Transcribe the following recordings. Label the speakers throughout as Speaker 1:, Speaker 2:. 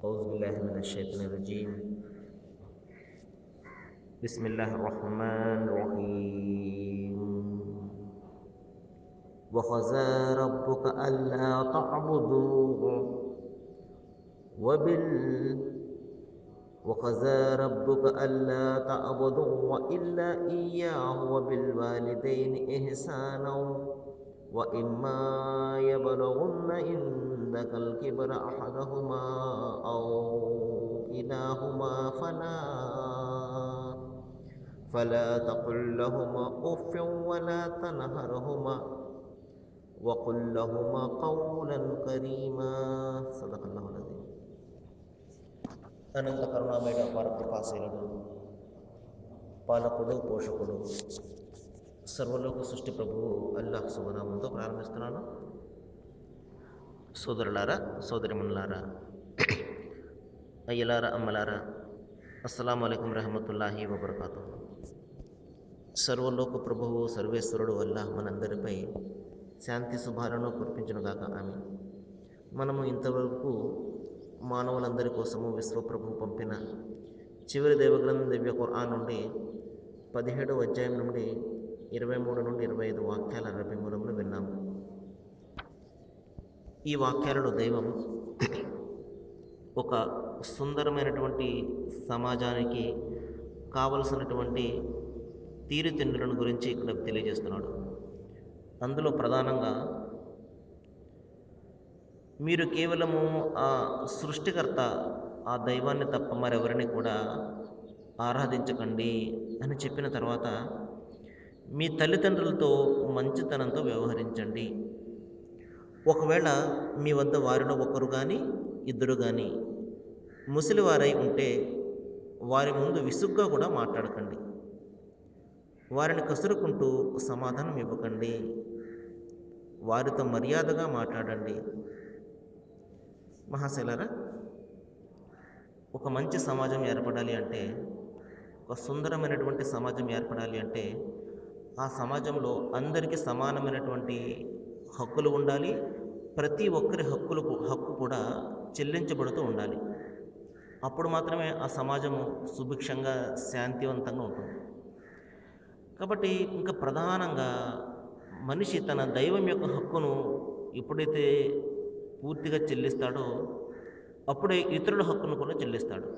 Speaker 1: أعوذ بالله من الشيطان الرجيم. بسم الله الرحمن الرحيم. وخزى ربك ألا تعبدوا وبال وخزى ربك ألا تعبدوا إلا إياه وبالوالدين إحسانا. وإما يبلغن عندك الكبر أحدهما أو كلاهما فلا فلا تقل لهما أف ولا تنهرهما وقل لهما قولا كريما صدق الله العظيم అనంత కరుణామయుడ పరకృపాశీలుడు పాలకుడు పోషకుడు సర్వలోక సృష్టి ప్రభువు అల్లాహ్ శుభనామంతో ప్రారంభిస్తున్నాను. సోదరులారా సోదరిమణులారా అయ్యలారా అమ్మలారా అస్సలం అయికం రహమతుల్లాహి వబర్కాతు. సర్వలోక ప్రభువు సర్వేశ్వరుడు అల్లాహ్ మనందరిపై శాంతి శుభాలను కురిపించునుగాక ఆమె మనము ఇంతవరకు మానవులందరి కోసము విశ్వప్రభు పంపిన చివరి దేవగ్రంథం దివ్య ఖురాన్ నుండి పదిహేడవ అధ్యాయం నుండి ఇరవై మూడు నుండి ఇరవై ఐదు వాక్యాల అరవై మూలంలో విన్నాము ఈ వాక్యాలలో దైవం ఒక సుందరమైనటువంటి సమాజానికి కావలసినటువంటి తీరుతెండులను గురించి ఇక్కడ తెలియజేస్తున్నాడు. అందులో ప్రధానంగా మీరు కేవలము ఆ సృష్టికర్త ఆ దైవాన్ని తప్ప మరెవరిని కూడా ఆరాధించకండి అని చెప్పిన తర్వాత మీ తల్లిదండ్రులతో మంచితనంతో వ్యవహరించండి. ఒకవేళ మీ వద్ద వారిలో ఒకరు కానీ ఇద్దరు కానీ ముసలివారై ఉంటే వారి ముందు విసుగ్గా కూడా మాట్లాడకండి. వారిని కసురుకుంటూ సమాధానం ఇవ్వకండి. వారితో మర్యాదగా మాట్లాడండి. మహాశైలరా ఒక మంచి సమాజం ఏర్పడాలి అంటే ఒక సుందరమైనటువంటి సమాజం ఏర్పడాలి అంటే ఆ సమాజంలో అందరికీ సమానమైనటువంటి హక్కులు ఉండాలి. ప్రతి ఒక్కరి హక్కులు హక్కు కూడా చెల్లించబడుతూ ఉండాలి. అప్పుడు మాత్రమే ఆ సమాజము సుభిక్షంగా శాంతివంతంగా ఉంటుంది. కాబట్టి ఇంకా ప్రధానంగా మనిషి తన దైవం యొక్క హక్కును ఎప్పుడైతే పూర్తిగా చెల్లిస్తాడో అప్పుడే ఇతరుల హక్కును కూడా చెల్లిస్తాడు.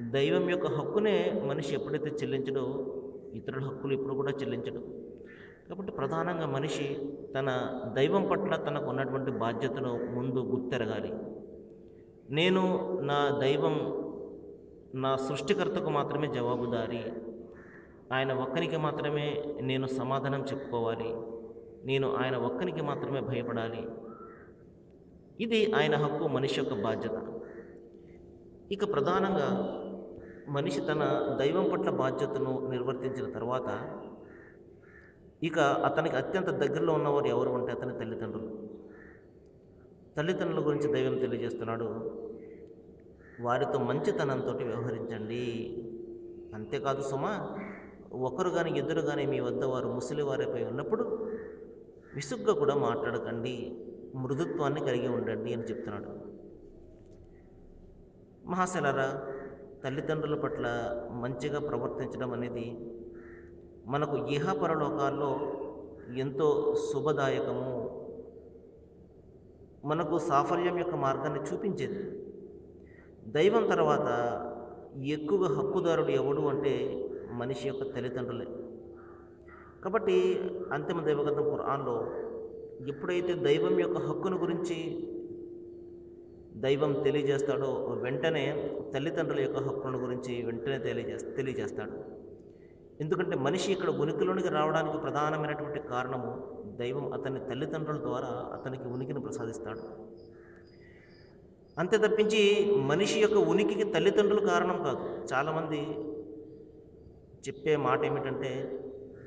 Speaker 1: దైవం యొక్క హక్కునే మనిషి ఎప్పుడైతే చెల్లించడో ఇతరుల హక్కులు ఇప్పుడు కూడా చెల్లించడు. కాబట్టి ప్రధానంగా మనిషి తన దైవం పట్ల తనకు ఉన్నటువంటి బాధ్యతను ముందు గుర్తెరగాలి. నేను నా దైవం నా సృష్టికర్తకు మాత్రమే జవాబుదారి. ఆయన ఒక్కనికి మాత్రమే నేను సమాధానం చెప్పుకోవాలి. నేను ఆయన ఒక్కనికి మాత్రమే భయపడాలి. ఇది ఆయన హక్కు మనిషి యొక్క బాధ్యత. ఇక ప్రధానంగా మనిషి తన దైవం పట్ల బాధ్యతను నిర్వర్తించిన తర్వాత ఇక అతనికి అత్యంత దగ్గరలో ఉన్నవారు ఎవరు ఉంటే అతని తల్లిదండ్రులు. తల్లిదండ్రుల గురించి దైవం తెలియజేస్తున్నాడు వారితో మంచితనంతో వ్యవహరించండి. అంతేకాదు సుమా ఒకరు కానీ ఇద్దరు కానీ మీ వద్ద వారు ముసలి వారిపై ఉన్నప్పుడు విసుగ్గా కూడా మాట్లాడకండి మృదుత్వాన్ని కలిగి ఉండండి అని చెప్తున్నాడు. మహాశలరా తల్లిదండ్రుల పట్ల మంచిగా ప్రవర్తించడం అనేది మనకు ఇహ పరలోకాల్లో ఎంతో శుభదాయకము. మనకు సాఫల్యం యొక్క మార్గాన్ని చూపించేది. దైవం తర్వాత ఎక్కువగా హక్కుదారుడు ఎవడు అంటే మనిషి యొక్క తల్లిదండ్రులే. కాబట్టి అంతిమ దైవగతం ఖురాన్లో ఎప్పుడైతే దైవం యొక్క హక్కును గురించి దైవం తెలియజేస్తాడో వెంటనే తల్లిదండ్రుల యొక్క హక్కుల గురించి వెంటనే తెలియజే తెలియజేస్తాడు. ఎందుకంటే మనిషి ఇక్కడ ఉనికిలోనికి రావడానికి ప్రధానమైనటువంటి కారణము దైవం అతని తల్లిదండ్రుల ద్వారా అతనికి ఉనికిని ప్రసాదిస్తాడు. అంతే తప్పించి మనిషి యొక్క ఉనికికి తల్లిదండ్రులు కారణం కాదు. చాలామంది చెప్పే మాట ఏమిటంటే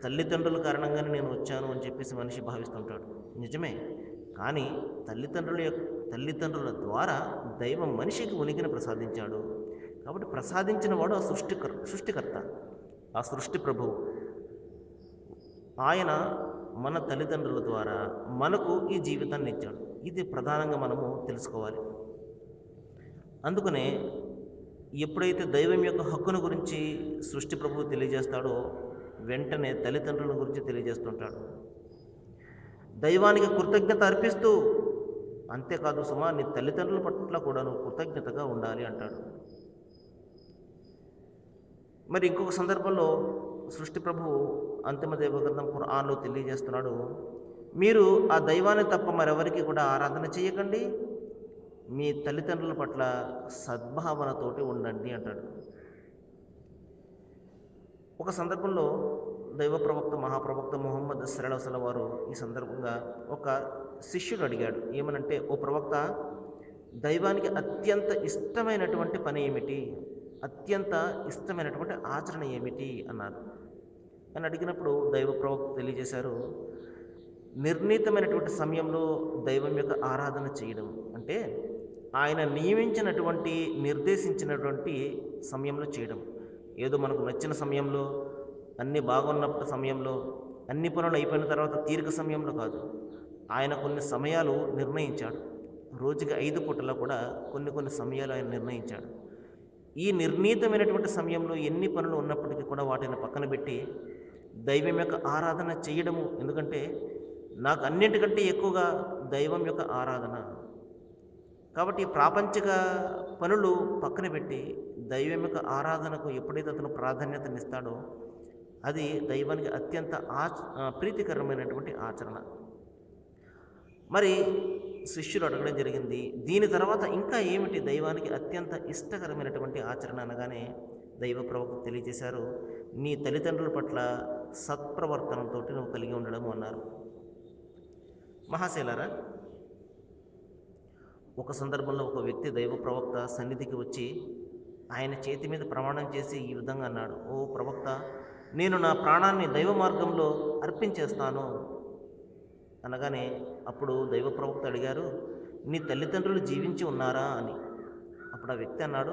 Speaker 1: తల్లిదండ్రుల కారణంగానే నేను వచ్చాను అని చెప్పేసి మనిషి భావిస్తుంటాడు. నిజమే. కానీ తల్లిదండ్రుల యొక్క తల్లిదండ్రుల ద్వారా దైవం మనిషికి ఉనికిని ప్రసాదించాడు. కాబట్టి ప్రసాదించిన వాడు ఆ సృష్టికర్ సృష్టికర్త ఆ సృష్టి ప్రభువు. ఆయన మన తల్లిదండ్రుల ద్వారా మనకు ఈ జీవితాన్ని ఇచ్చాడు. ఇది ప్రధానంగా మనము తెలుసుకోవాలి. అందుకనే ఎప్పుడైతే దైవం యొక్క హక్కును గురించి సృష్టి ప్రభువు తెలియజేస్తాడో వెంటనే తల్లిదండ్రుల గురించి తెలియజేస్తుంటాడు. దైవానికి కృతజ్ఞత అర్పిస్తూ అంతేకాదు సుమా నీ తల్లిదండ్రుల పట్ల కూడా నువ్వు కృతజ్ఞతగా ఉండాలి అంటాడు. మరి ఇంకొక సందర్భంలో సృష్టి ప్రభువు అంతిమ దైవగ్రంథం ఖురాన్లో తెలియజేస్తున్నాడు. మీరు ఆ దైవాన్ని తప్ప మరెవరికి కూడా ఆరాధన చేయకండి. మీ తల్లిదండ్రుల పట్ల సద్భావనతోటి ఉండండి అంటాడు. ఒక సందర్భంలో దైవ ప్రవక్త మహాప్రవక్త మొహమ్మద్ సరళసల వారు ఈ సందర్భంగా ఒక శిష్యుడు అడిగాడు. ఏమనంటే ఓ ప్రవక్త దైవానికి అత్యంత ఇష్టమైనటువంటి పని ఏమిటి? అత్యంత ఇష్టమైనటువంటి ఆచరణ ఏమిటి? అన్నారు. అని అడిగినప్పుడు దైవ ప్రవక్త తెలియజేశారు నిర్ణీతమైనటువంటి సమయంలో దైవం యొక్క ఆరాధన చేయడం. అంటే ఆయన నియమించినటువంటి నిర్దేశించినటువంటి సమయంలో చేయడం. ఏదో మనకు నచ్చిన సమయంలో అన్ని బాగున్నప్పుడు సమయంలో అన్ని పనులు అయిపోయిన తర్వాత తీరిక సమయంలో కాదు. ఆయన కొన్ని సమయాలు నిర్ణయించాడు. రోజుకి ఐదు పూటల్లో కూడా కొన్ని కొన్ని సమయాలు ఆయన నిర్ణయించాడు. ఈ నిర్ణీతమైనటువంటి సమయంలో ఎన్ని పనులు ఉన్నప్పటికీ కూడా వాటిని పక్కన పెట్టి దైవం యొక్క ఆరాధన చేయడము. ఎందుకంటే నాకు అన్నింటికంటే ఎక్కువగా దైవం యొక్క ఆరాధన. కాబట్టి ప్రాపంచిక పనులు పక్కన పెట్టి దైవం యొక్క ఆరాధనకు ఎప్పుడైతే అతను ప్రాధాన్యతనిస్తాడో అది దైవానికి అత్యంత ఆచ ప్రీతికరమైనటువంటి ఆచరణ. మరి శిష్యులు అడగడం జరిగింది దీని తర్వాత ఇంకా ఏమిటి దైవానికి అత్యంత ఇష్టకరమైనటువంటి ఆచరణ అనగానే దైవ ప్రవక్త తెలియజేశారు నీ తల్లిదండ్రుల పట్ల సత్ప్రవర్తనతో నువ్వు కలిగి ఉండడం అన్నారు. మహాశైలారా ఒక సందర్భంలో ఒక వ్యక్తి దైవ ప్రవక్త సన్నిధికి వచ్చి ఆయన చేతి మీద ప్రమాణం చేసి ఈ విధంగా అన్నాడు ఓ ప్రవక్త నేను నా ప్రాణాన్ని దైవ మార్గంలో అర్పించేస్తాను. అనగానే అప్పుడు దైవ ప్రవక్త అడిగారు నీ తల్లిదండ్రులు జీవించి ఉన్నారా? అని. అప్పుడు ఆ వ్యక్తి అన్నాడు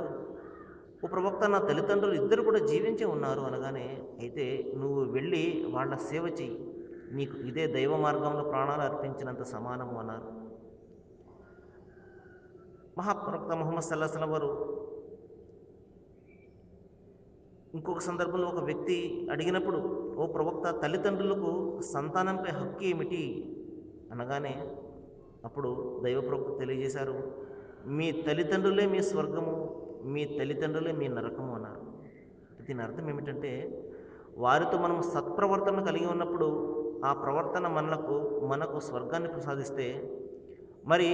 Speaker 1: ఓ ప్రవక్త నా తల్లిదండ్రులు ఇద్దరు కూడా జీవించి ఉన్నారు. అనగానే అయితే నువ్వు వెళ్ళి వాళ్ళ సేవ చెయ్యి. నీకు ఇదే దైవ మార్గంలో ప్రాణాలు అర్పించినంత సమానము అన్నారు. మహాప్రవక్త ముహమ్మద్ సల్లాహం వారు ఇంకొక సందర్భంలో ఒక వ్యక్తి అడిగినప్పుడు ఓ ప్రవక్త తల్లిదండ్రులకు సంతానంపై హక్కు ఏమిటి? అనగానే అప్పుడు దైవ ప్రవక్త తెలియజేశారు మీ తల్లిదండ్రులే మీ స్వర్గము మీ తల్లిదండ్రులే మీ నరకము అన్నారు. దీని అర్థం ఏమిటంటే వారితో మనం సత్ప్రవర్తన కలిగి ఉన్నప్పుడు ఆ ప్రవర్తన మనలకు మనకు స్వర్గాన్ని ప్రసాదిస్తే మరి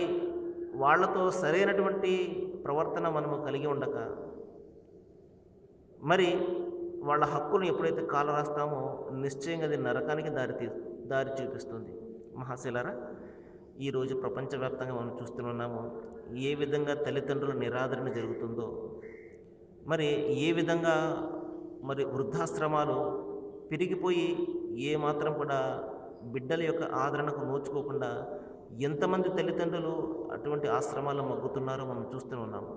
Speaker 1: వాళ్ళతో సరైనటువంటి ప్రవర్తన మనము కలిగి ఉండక మరి వాళ్ళ హక్కును ఎప్పుడైతే కాల రాస్తామో నిశ్చయంగా అది నరకానికి దారి తీ దారి చూపిస్తుంది. మహాశిలారా ఈరోజు ప్రపంచవ్యాప్తంగా మనం చూస్తున్నాము ఏ విధంగా తల్లిదండ్రుల నిరాదరణ జరుగుతుందో మరి ఏ విధంగా మరి వృద్ధాశ్రమాలు పెరిగిపోయి ఏమాత్రం కూడా బిడ్డల యొక్క ఆదరణకు నోచుకోకుండా ఎంతమంది తల్లిదండ్రులు అటువంటి ఆశ్రమాల్లో మగ్గుతున్నారో మనం చూస్తూ ఉన్నాము.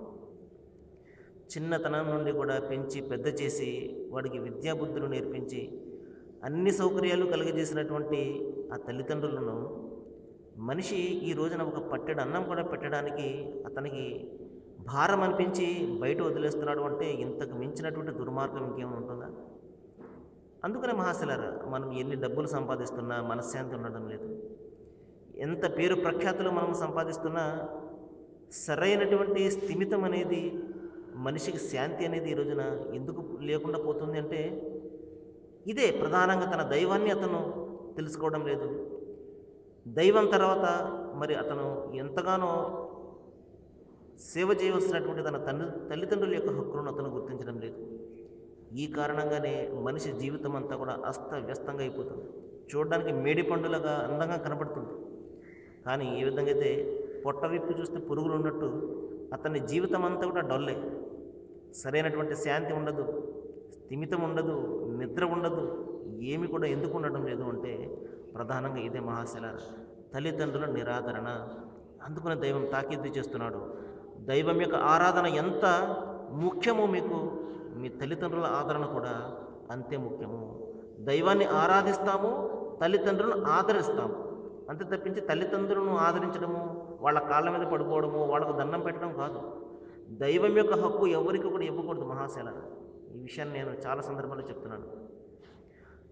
Speaker 1: చిన్నతనం నుండి కూడా పెంచి పెద్ద చేసి వాడికి విద్యాబుద్ధులు నేర్పించి అన్ని సౌకర్యాలు కలిగజేసినటువంటి ఆ తల్లిదండ్రులను మనిషి ఈ రోజున ఒక పట్టెడు అన్నం కూడా పెట్టడానికి అతనికి భారం అనిపించి బయట వదిలేస్తున్నాడు అంటే ఇంతకు మించినటువంటి దుర్మార్గం ఇంకేమైనా ఉంటుందా? అందుకనే మహాశిలారా మనం ఎన్ని డబ్బులు సంపాదిస్తున్నా మనశ్శాంతి ఉండడం లేదు. ఎంత పేరు ప్రఖ్యాతులు మనం సంపాదిస్తున్నా సరైనటువంటి స్థిమితం అనేది మనిషికి శాంతి అనేది ఈ రోజున ఎందుకు లేకుండా పోతుంది అంటే ఇదే ప్రధానంగా తన దైవాన్ని అతను తెలుసుకోవడం లేదు. దైవం తర్వాత మరి అతను ఎంతగానో సేవ చేయవలసినటువంటి తన తండ్రి తల్లిదండ్రుల యొక్క హక్కులను అతను గుర్తించడం లేదు. ఈ కారణంగానే మనిషి జీవితం అంతా కూడా అస్తవ్యస్తంగా అయిపోతుంది. చూడడానికి మేడి పండులాగా అందంగా కనబడుతుంది. కానీ ఏ విధంగా అయితే పొట్ట విప్పి చూస్తే పురుగులు ఉన్నట్టు అతని జీవితం అంతా కూడా డొల్లే. సరైనటువంటి శాంతి ఉండదు స్థిమితం ఉండదు నిద్ర ఉండదు ఏమి కూడా ఎందుకు ఉండడం లేదు అంటే ప్రధానంగా ఇదే మహాశల తల్లిదండ్రుల నిరాదరణ. అందుకని దైవం తాకీదు చేస్తున్నాడు. దైవం యొక్క ఆరాధన ఎంత ముఖ్యమో మీకు మీ తల్లిదండ్రుల ఆదరణ కూడా అంతే ముఖ్యము. దైవాన్ని ఆరాధిస్తాము తల్లిదండ్రులను ఆదరిస్తాము. అంతే తప్పించి తల్లిదండ్రులను ఆదరించడము వాళ్ళ కాళ్ళ మీద పడిపోవడము వాళ్ళకు దండం పెట్టడం కాదు. దైవం యొక్క హక్కు ఎవరికి కూడా ఇవ్వకూడదు మహాశల ఈ విషయాన్ని నేను చాలా సందర్భాల్లో చెప్తున్నాను.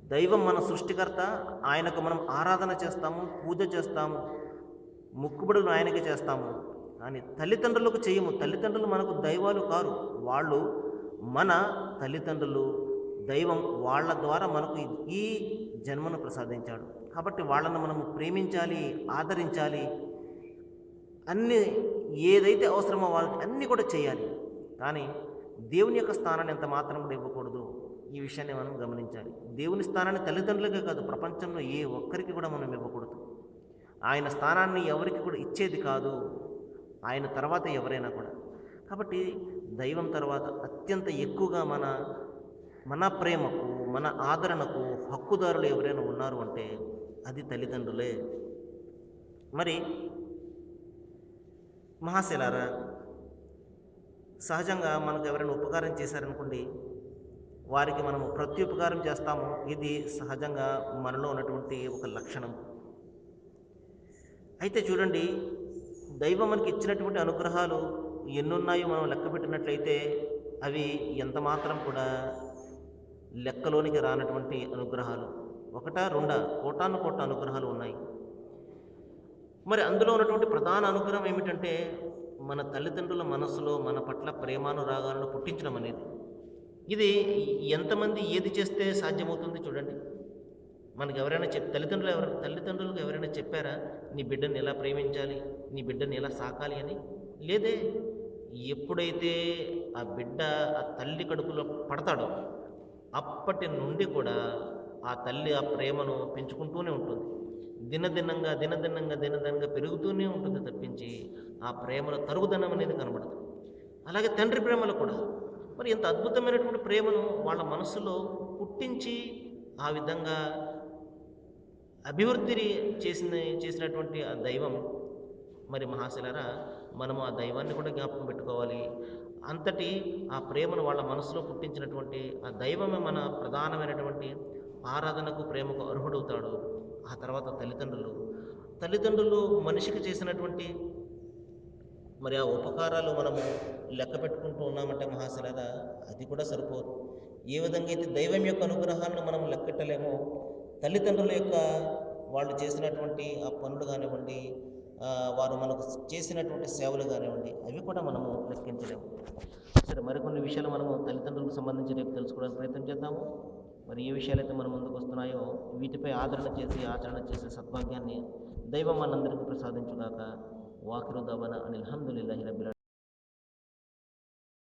Speaker 1: దైవం మన సృష్టికర్త ఆయనకు మనం ఆరాధన చేస్తాము పూజ చేస్తాము ముక్కుబడులు ఆయనకి చేస్తాము. కానీ తల్లిదండ్రులకు చేయము. తల్లిదండ్రులు మనకు దైవాలు కారు. వాళ్ళు మన తల్లిదండ్రులు దైవం వాళ్ళ ద్వారా మనకు ఈ జన్మను ప్రసాదించాడు. కాబట్టి వాళ్ళను మనము ప్రేమించాలి ఆదరించాలి అన్ని ఏదైతే అవసరమో వాళ్ళకి అన్నీ కూడా చేయాలి. కానీ దేవుని యొక్క స్థానాన్ని ఎంత మాత్రం కూడా ఇవ్వకూడదు. ఈ విషయాన్ని మనం గమనించాలి. దేవుని స్థానాన్ని తల్లిదండ్రులకే కాదు ప్రపంచంలో ఏ ఒక్కరికి కూడా మనం ఇవ్వకూడదు. ఆయన స్థానాన్ని ఎవరికి కూడా ఇచ్చేది కాదు. ఆయన తర్వాత ఎవరైనా కూడా. కాబట్టి దైవం తర్వాత అత్యంత ఎక్కువగా మన మన ప్రేమకు మన ఆదరణకు హక్కుదారులు ఎవరైనా ఉన్నారు అంటే అది తల్లిదండ్రులే. మరి మహాశిలారా. సహజంగా మనకు ఎవరైనా ఉపకారం చేశారనుకోండి వారికి మనము ప్రత్యుపకారం చేస్తాము. ఇది సహజంగా మనలో ఉన్నటువంటి ఒక లక్షణం. అయితే చూడండి దైవం మనకి ఇచ్చినటువంటి అనుగ్రహాలు ఎన్నున్నాయో మనం లెక్క పెట్టినట్లయితే అవి ఎంత మాత్రం కూడా లెక్కలోనికి రానటువంటి అనుగ్రహాలు. ఒకటా రెండా కోటాను కోట అనుగ్రహాలు ఉన్నాయి. మరి అందులో ఉన్నటువంటి ప్రధాన అనుగ్రహం ఏమిటంటే మన తల్లిదండ్రుల మనసులో మన పట్ల ప్రేమానురాగాలను పుట్టించడం అనేది. ఇది ఎంతమంది ఏది చేస్తే సాధ్యమవుతుంది చూడండి. మనకు ఎవరైనా చెప్ తల్లిదండ్రులు ఎవరైనా తల్లిదండ్రులకు ఎవరైనా చెప్పారా నీ బిడ్డని ఎలా ప్రేమించాలి నీ బిడ్డని ఎలా సాకాలి అని? లేదే. ఎప్పుడైతే ఆ బిడ్డ ఆ తల్లి కడుపులో పడతాడో అప్పటి నుండి కూడా ఆ తల్లి ఆ ప్రేమను పెంచుకుంటూనే ఉంటుంది. దినదినంగా దినదినంగా దినదినంగా పెరుగుతూనే ఉంటుంది తప్పించి ఆ ప్రేమలో తరుగుదనం అనేది కనబడదు. అలాగే తండ్రి ప్రేమలో కూడా. మరి ఇంత అద్భుతమైనటువంటి ప్రేమను వాళ్ళ మనసులో పుట్టించి ఆ విధంగా అభివృద్ధి చేసిన చేసినటువంటి ఆ దైవం మరి మహాశిలరా మనము ఆ దైవాన్ని కూడా జ్ఞాపకం పెట్టుకోవాలి. అంతటి ఆ ప్రేమను వాళ్ళ మనసులో పుట్టించినటువంటి ఆ దైవమే మన ప్రధానమైనటువంటి ఆరాధనకు ప్రేమకు అర్హుడవుతాడు. ఆ తర్వాత తల్లిదండ్రులు. తల్లిదండ్రులు మనిషికి చేసినటువంటి మరి ఆ ఉపకారాలు మనము లెక్క పెట్టుకుంటూ ఉన్నామంటే మహాశిలరా అది కూడా సరిపోదు. ఏ విధంగా అయితే దైవం యొక్క అనుగ్రహాలను మనం లెక్కట్టలేమో తల్లిదండ్రుల యొక్క వాళ్ళు చేసినటువంటి ఆ పనులు కానివ్వండి వారు మనకు చేసినటువంటి సేవలు కానివ్వండి అవి కూడా మనము లెక్కించలేము. సరే మరికొన్ని విషయాలు మనము తల్లిదండ్రులకు సంబంధించి రేపు తెలుసుకోవడానికి ప్రయత్నం చేద్దాము. మరి ఏ విషయాలైతే మన ముందుకు వస్తున్నాయో వీటిపై ఆదరణ చేసి ఆచరణ చేసే సద్భాగ్యాన్ని దైవం మనందరికీ ప్రసాదించుగాక. వాకిరు దవన అని అల్హమ్దుల్లాహి రబ్బిల్